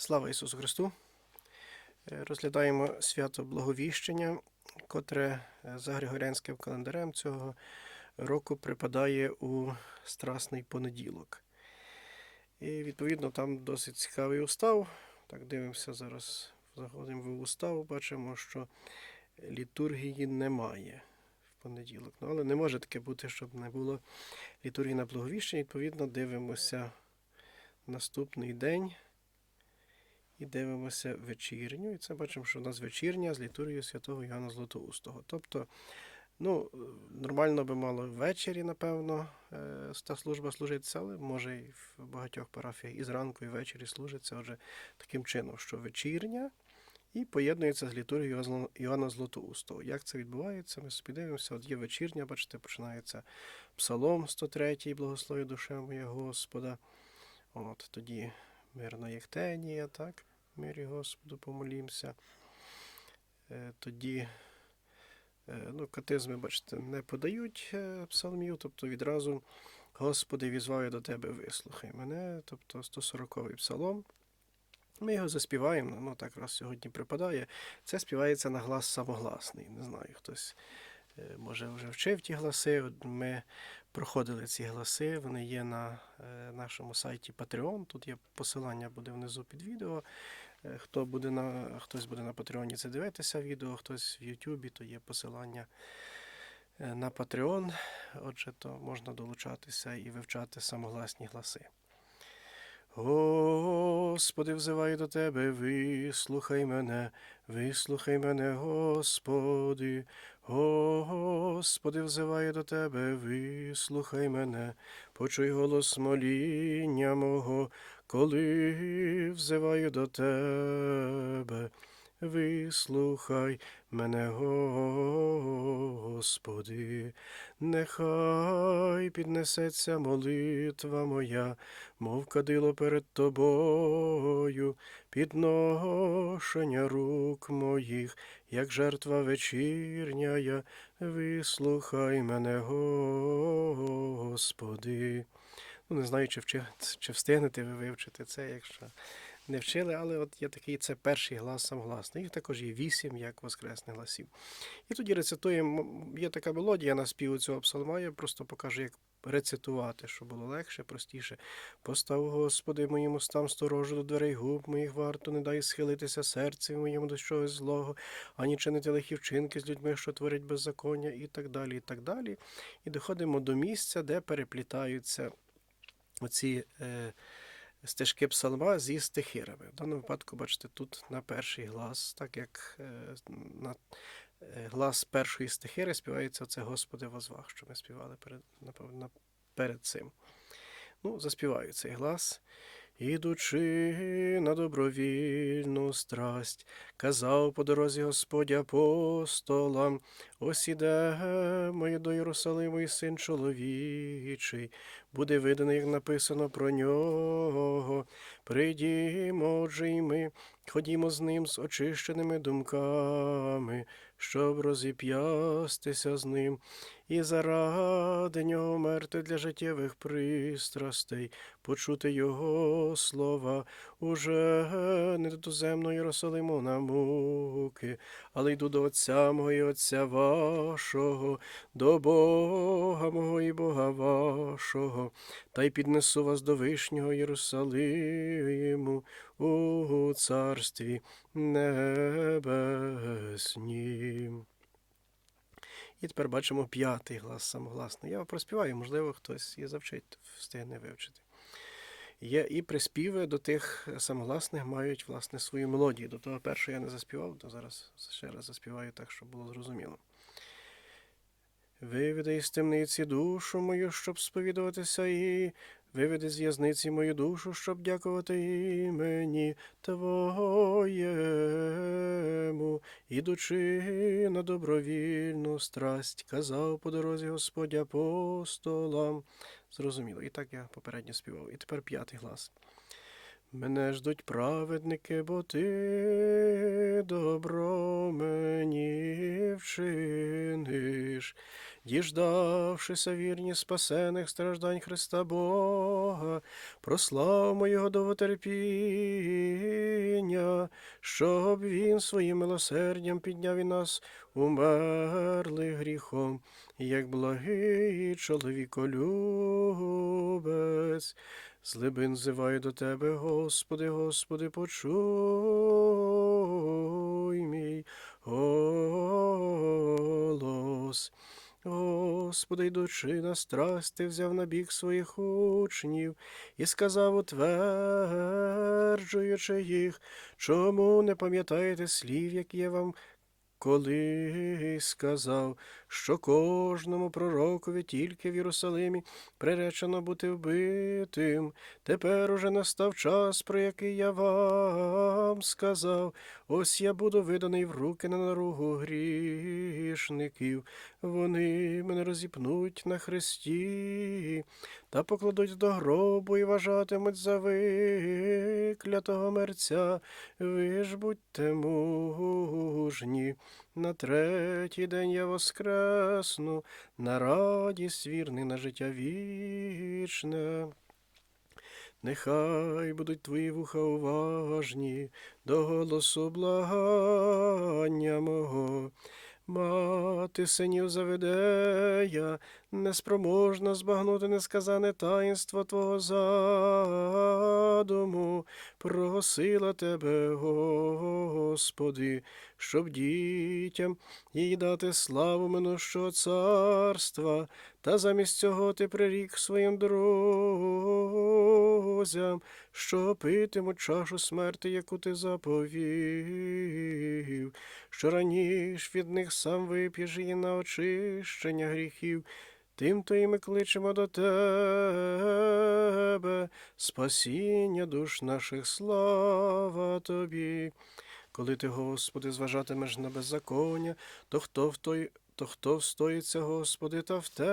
Слава Ісусу Христу! Е, Розглядаємо свято Благовіщення, котре е, за Григоріанським календарем цього року припадає у Страсний понеділок. І відповідно там досить цікавий устав. Так дивимося зараз, заходимо в устав, бачимо, що літургії немає в понеділок. Ну, але не може таке бути, щоб не було літургії на Благовіщення. Відповідно, дивимося наступний день. І дивимося вечірню. І це бачимо, що у нас вечірня з літургією святого Йоанна Златоустого. Тобто, ну, нормально би мало ввечері, напевно, е, та служба служиться, але може і в багатьох парафіях і зранку, і ввечері служиться. Отже, таким чином, що вечірня і поєднується з літургією Йоанна- Златоустого. Як це відбувається? Ми собі дивимося. От є вечірня, бачите, починається Псалом 103, благослови душа моя Господа. От тоді мирна єхтенія, так? Мирі Господу помолімся. Е, Тоді е, ну, катизми, бачите, не подають е, псалмів, тобто відразу Господи, візваю до Тебе, вислухай мене, тобто 140-й псалом. Ми його заспіваємо, ну так раз сьогодні припадає. Це співається на глас самогласний. Не знаю, хтось може вже вчив ті гласи. Ми проходили ці гласи, вони є на нашому сайті Patreon. Тут є посилання буде внизу під відео. Е, Хто буде на, хтось буде на Патреоні це дивитися відео, хтось в Ютубі, то є посилання е, на Patreon. Отже, то можна долучатися і вивчати самогласні гласи. Господи, взиваю до Тебе, вислухай мене, вислухай мене, Господи. Господи, взиваю до Тебе, вислухай мене, почуй голос моління мого, коли взиваю до Тебе. Вислухай мене, Господи, нехай піднесеться молитва моя, мов кадило перед тобою, підношення рук моїх, як жертва вечірня, вислухай мене, Господи. Ну, не знаю, чи, вчи, чи встигнете ви вивчити це, якщо не вчили, але от є такий це перший глас самогласний. Їх також є вісім, як воскресних гласів. І тоді рецитуємо, є така мелодія на співу цього псалма, я просто покажу, як рецитувати, щоб було легше, простіше. Постав, Господи, моїм устам сторожу до дверей губ моїх варто, не дай схилитися серцем моєму до чогось злого, ані чинити лихі вчинки з людьми, що творять беззаконня, і так далі. І так далі. І доходимо до місця, де переплітаються оці е, стежки псалма зі стихирами. В даному випадку, бачите, тут на перший глас, так як е, на е, глас першої стихири співається оце Господи возвах, що ми співали перед, перед цим. Ну, заспіваю цей глас. Ідучи на добровільну страсть, казав по дорозі Господь апостолам, ось іде моє до Єрусалиму і син чоловічий, буде виданий, як написано про нього. Прийдімо, отже, і ми, ходімо з ним з очищеними думками, щоб розіп'ястися з ним, і заради нього мерти для життєвих пристрастей, почути його слова, уже не до туземного Єрусалиму на муки, але йду до Отця мого Отця вашого, до Бога мого і Бога вашого, та й піднесу вас до вишнього Єрусалиму у царстві небеснім. І тепер бачимо п'ятий глас самогласний. Я проспіваю, можливо, хтось і завчить, встигне вивчити. Є і приспіви до тих самогласних мають власне свою мелодію. До того першого я не заспівав, то зараз ще раз заспіваю так, щоб було зрозуміло. Виведи із темниці душу мою, щоб сповідуватися, і виведи з в'язниці мою душу, щоб дякувати імені Твоєму, ідучи на добровільну страсть, казав по дорозі Господь апостолам. Зрозуміло, і так я попередньо співав. І тепер п'ятий глас. Мене ждуть праведники, бо ти добро мені вчиниш. діждавшися вірні спасених страждань Христа Бога, прославмо Його довготерпіння, щоб Він своїм милосердям підняв і нас, умерли гріхом, як благий чоловіколюбець. З глибин зиваю до тебе, Господи, Господи, почуй мій голос. Господи, йдучи на страсть, ти взяв на бік своїх учнів і сказав, утверджуючи їх, чому не пам'ятаєте слів, які я вам колись сказав, що кожному пророкові тільки в Єрусалимі приречено бути вбитим. Тепер уже настав час, про який я вам сказав. Ось я буду виданий в руки на наругу грішників. Вони мене розіпнуть на хресті та покладуть до гробу і вважатимуть за виклятого мерця. Ви ж будьте мужні. На третій день я воскресну, на радість вірний на життя вічне. Нехай будуть твої вуха уважні до голосу благання мого. Мати синів заведея, неспроможна збагнути несказане таїнство Твого задуму, просила тебе, Господи, щоб дітям їй дати славу минущого царства, та замість цього ти прирік своїм друзям, що питимуть чашу смерти, яку ти заповів, що раніш від них сам вип'єш її на очищення гріхів. Тим то і ми кличемо до тебе, спасіння душ наших, слава тобі. Коли ти, Господи, зважатимеш на беззаконня, то хто в той, то хто встоїться, Господи, та в тебе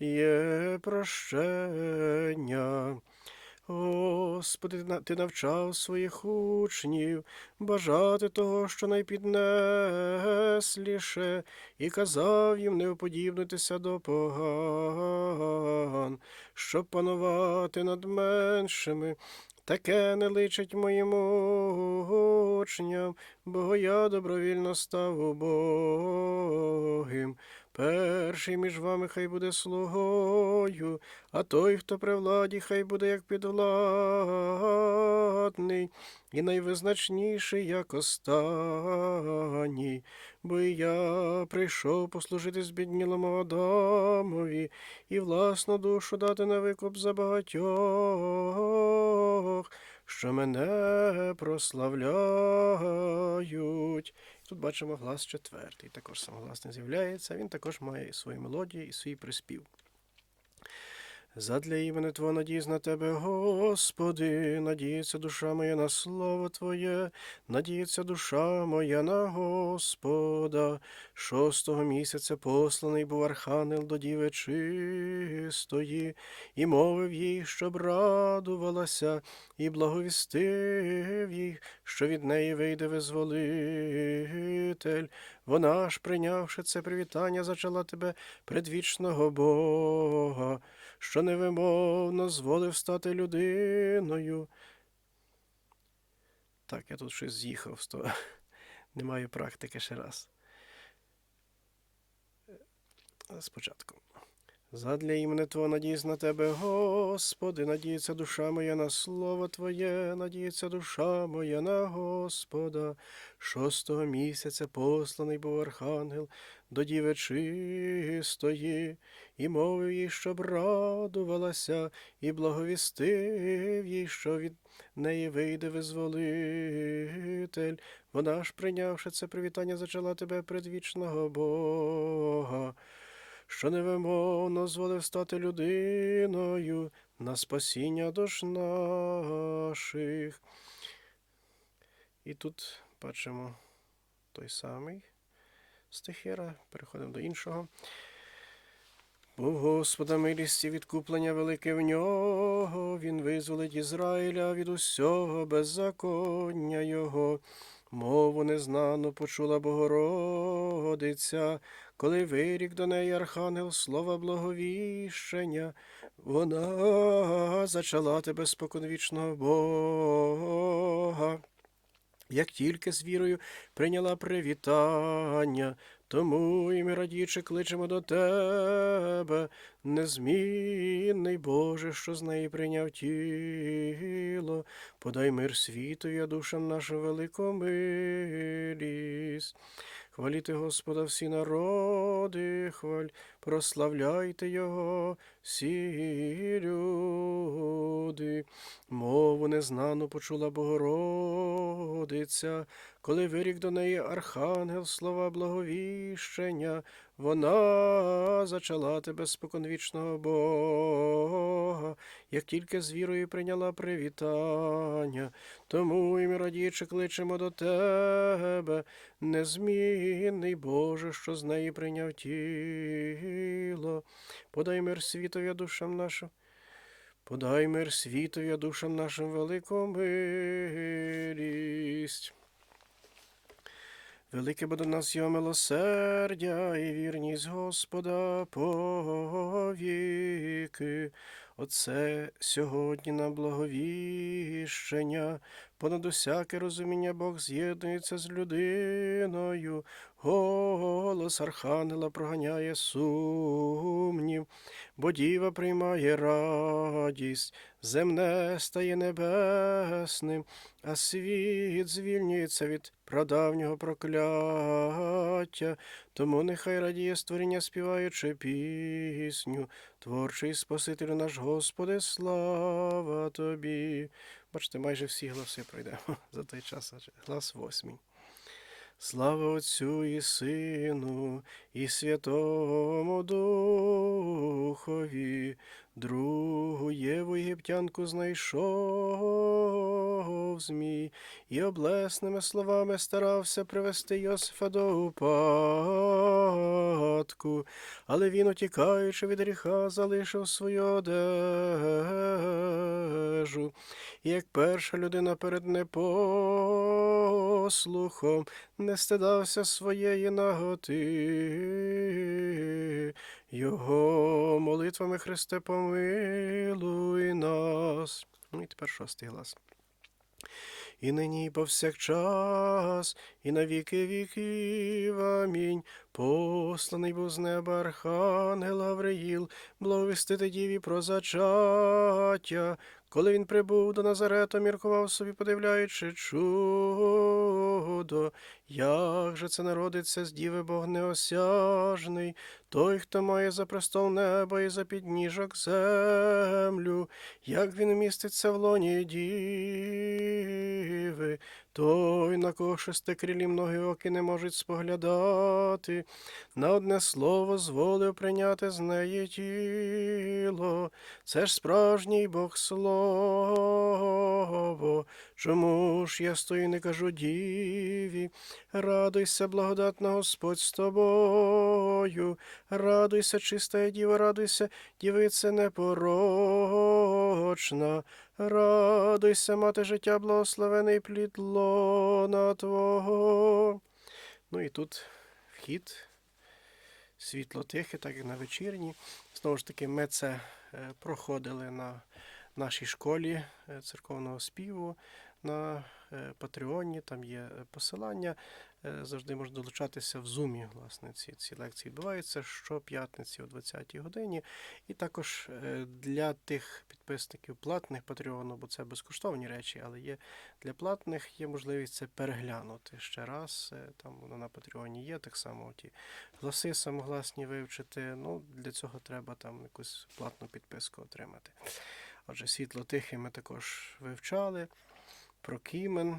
є прощення. Господи, ти навчав своїх учнів бажати того, що найпіднесліше, і казав їм не уподібнитися до поган, щоб панувати над меншими. Таке не личить моїм учням, бо я добровільно став убогим. Перший між вами хай буде слугою, а той, хто при владі, хай буде як підвладний, і найвизначніший, як останній. Бо я прийшов послужити збіднілому Адамові і власну душу дати на викуп за багатьох, що мене прославляють. Тут бачимо глас четвертий. Також самогласний з'являється. Він також має і свою мелодію, і свій приспів. Задля імени Твого надіюсь на Тебе, Господи, надіється душа моя на слово Твоє, надіється душа моя на Господа. Шостого місяця посланий був архангел до діви чистої, і мовив їй, щоб радувалася, і благовістив їй, що від неї вийде визволитель. Вона ж, прийнявши це привітання, зачала тебе предвічного Бога, що невимовно зволив стати людиною. Так, я тут щось з'їхав того. Не маю практики ще раз. Е, Спочатку. Задля імени Твого надіюсь на Тебе, Господи, надіється душа моя на слово Твоє, надіється душа моя на Господа. Шостого місяця посланий був архангел до діви чистої, і мовив їй, щоб радувалася, і благовістив їй, що від неї вийде визволитель. Вона ж, прийнявши це привітання, зачала тебе предвічного Бога що невимовно зволив стати людиною на спасіння душ наших. І тут бачимо той самий стихіра, переходимо до іншого. Бо Господа милість і відкуплення велике в нього, він визволить Ізраїля від усього беззаконня його. Мову незнану почула Богородиця, коли вирік до неї архангел слова благовіщення, вона зачала тебе споконвічного Бога. Як тільки з вірою прийняла привітання, тому і ми радіче кличемо до тебе, незмінний Боже, що з неї прийняв тіло, подай мир світу, я душам нашу велику. Хваліте Господа всі народи, хваль, прославляйте Його всі люди. Мову незнану почула Богородиця, коли вирік до неї архангел слова благовіщення, вона зачала тебе споконвічного Бога, як тільки з вірою прийняла привітання, тому і ми радіче кличемо до тебе, незмінний Боже, що з неї прийняв тіло, подай мир світові душам нашим. Подай мир світові, душам нашим велику милість. Велике буде нас його милосердя і вірність Господа повіки. Оце сьогодні на благовіщення, понад усяке розуміння Бог з'єднується з людиною. Голос Архангела проганяє сумнів, бо діва приймає радість, земне стає небесним, а світ звільнюється від прадавнього прокляття. Тому нехай радіє створіння, співаючи пісню. Творчий Спасителю наш Господи, слава тобі. Бачите, майже всі гласи пройдемо за той час, глас восьмий. Слава Отцю і Сину, і Святому Духові, другу Єву єгиптянку знайшов змій, і облесними словами старався привести Йосифа до упадку, але він, утікаючи від гріха, залишив свою одежу, і як перша людина перед непослухом не стидався своєї наготи. Його молитвами Христе помилуй нас. Ну і тепер шостий глас. І нині і повсякчас, і на віки віків. Амінь. Посланий був з неба Архангел Гавриїл, благовістити діві про зачаття. Коли він прибув до Назарета, міркував собі, подивляючи чудо, як же це народиться з діви Бог неосяжний, той, хто має за престол неба і за підніжок землю, як він міститься в лоні діви, той, на кого шестикрилі многі оки не можуть споглядати, на одне слово зволив прийняти з неї тіло. Це ж справжній Бог слово. Чому ж я стою, і не кажу діві? Радуйся, благодатна Господь з тобою. Радуйся, чиста діва, радуйся, дівице непорочна. Радуйся, мати життя, благословений плід Твого. Ну і тут вхід, світло тихе, так як на вечірні. Знову ж таки, ми це е, проходили на нашій школі е, церковного співу на е, Патреоні. Там є е, посилання. Е, Завжди можна долучатися в зумі. Власне, ці, ці лекції відбуваються щоп'ятниці о 20-й годині. І також для тих підписників платних Патреону, бо це безкоштовні речі, але є для платних є можливість це переглянути ще раз. Там воно на Патреоні є, так само ті гласи самогласні вивчити. Ну, для цього треба там якусь платну підписку отримати. Отже, світло тихе ми також вивчали. Про Кімен.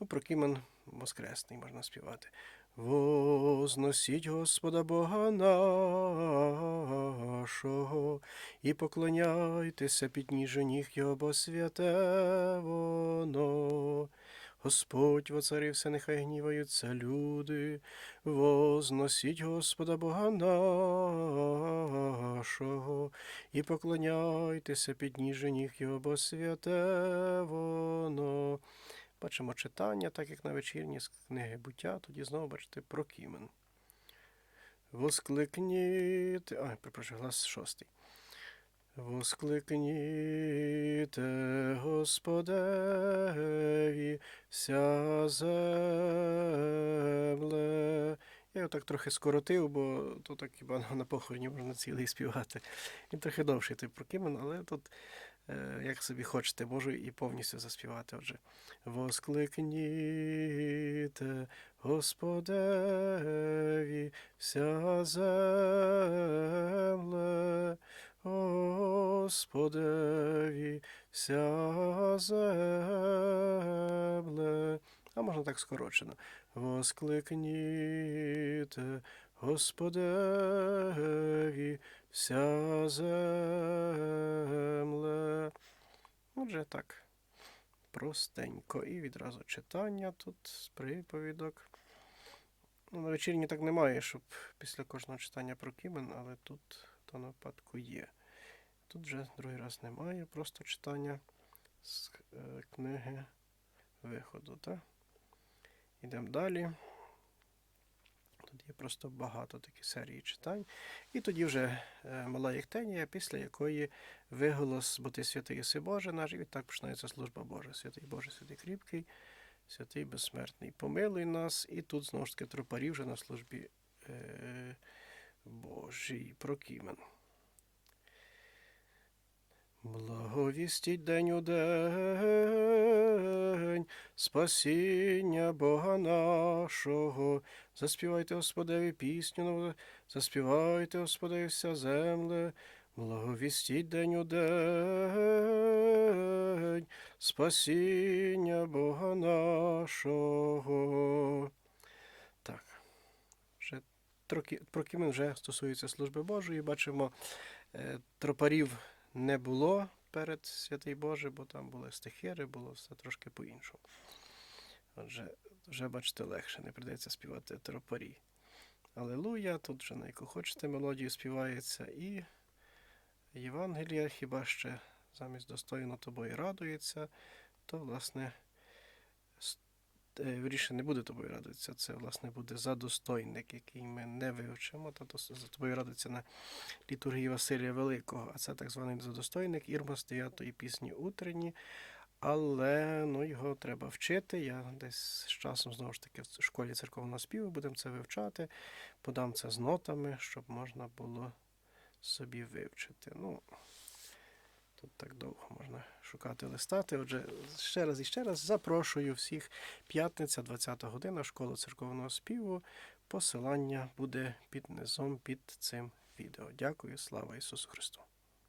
Ну, Прокімен Воскресний можна співати. Возносіть Господа Бога нашого і поклоняйтеся під ніжі ніг Його, бо святе воно. Господь воцарився, нехай гніваються люди. Возносіть Господа Бога нашого і поклоняйтеся під ніг Його, бо святе воно. бачимо читання, так як на вечірні з книги буття, тоді знову бачите прокімен. Воскликніте. Ай, перепрошую, глас шостий. Воскликніте Господеві вся земле. Я так трохи скоротив, бо то так хіба на похороні можна цілий співати. Він трохи довший той прокимен, але тут, е, як собі хочете, можу і повністю заспівати. Отже, воскликніте Господеві вся земле, Господеві вся земле. А можна так скорочено. Воскликніте Господеві вся земле. Отже, так. Простенько. І відразу читання тут з приповідок. Ну, на вечірні так немає, щоб після кожного читання про Кімен, але тут даному випадку є. Тут вже другий раз немає, просто читання з е, книги виходу. Так? Йдемо далі. Тут є просто багато таких серій читань. І тоді вже е, мала Єхтенія, після якої виголос бо ти святий єси Боже наш, і відтак починається служба Божа. Святий Боже, святий кріпкий, святий безсмертний. Помилуй нас. І тут знову ж таки тропарі вже на службі е, Божій. Прокімен. Благовістіть день у день, спасіння Бога нашого. Заспівайте Господеві пісню, нову, заспівайте Господеві вся земле. Благовістіть день у день, спасіння Бога нашого. Так. Вже про Кімен вже стосується служби Божої. Бачимо, е, тропарів не було перед святий Боже, бо там були стихири, було все трошки по-іншому. Отже, вже бачите, легше, не прийдеться співати тропарі. Алелуя, тут вже на яку хочете мелодію співається, і Євангелія хіба ще замість достойно тобою радується, то, власне, вірніше не буде тобою радуватися. Це, власне, буде задостойник, який ми не вивчимо, та за тобою радується на літургії Василія Великого, а це так званий задостойник Ірма з 9 пісні утренні. Але ну, його треба вчити. Я десь з часом знову ж таки в школі церковного співу будемо це вивчати. Подам це з нотами, щоб можна було собі вивчити. Ну, тут так довго можна шукати листати. Отже, ще раз і ще раз запрошую всіх п'ятниця, 20 година, школа церковного співу. Посилання буде під низом під цим відео. Дякую, слава Ісусу Христу!